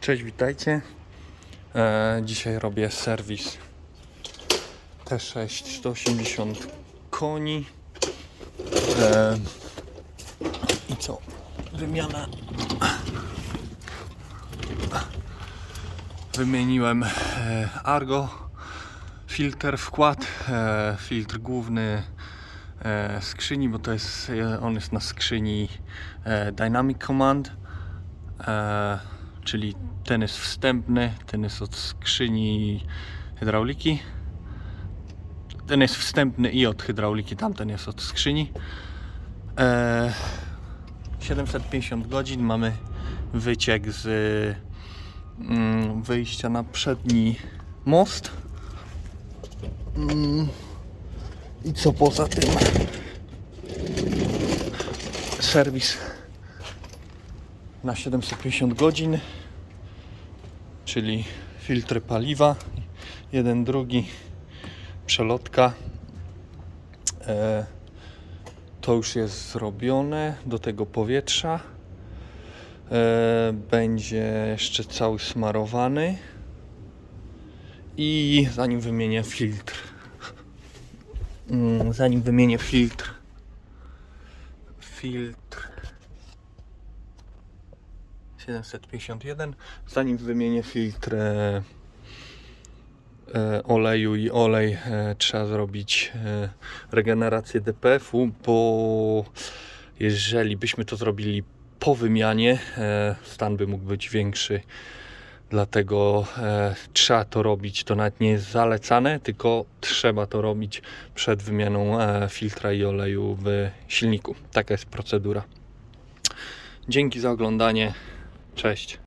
Cześć, witajcie. E, dzisiaj robię serwis T6 180 koni. E, I co? Wymiana. Wymieniłem e, Argo, filtr, wkład, e, filtr główny e, skrzyni, bo to jest, on jest na skrzyni Dynamic Command. Czyli ten jest wstępny, ten jest od skrzyni hydrauliki. Ten jest wstępny i od hydrauliki, tamten jest od skrzyni. E, 750 godzin mamy wyciek z mm, wyjścia na przedni most. Mm, I co poza tym? Serwis na 750 godzin, czyli filtry paliwa, jeden, drugi, przelotka. E, to już jest zrobione do tego powietrza. E, będzie jeszcze cały smarowany. I zanim wymienię filtr, mm, zanim wymienię filtr, filtr 751. Zanim wymienię filtr e, oleju i olej, e, trzeba zrobić e, regenerację DPF-u, bo jeżeli byśmy to zrobili po wymianie, e, stan by mógł być większy. Dlatego e, trzeba to robić. To nawet nie jest zalecane, tylko trzeba to robić przed wymianą e, filtra i oleju w silniku. Taka jest procedura. Dzięki za oglądanie. Cześć.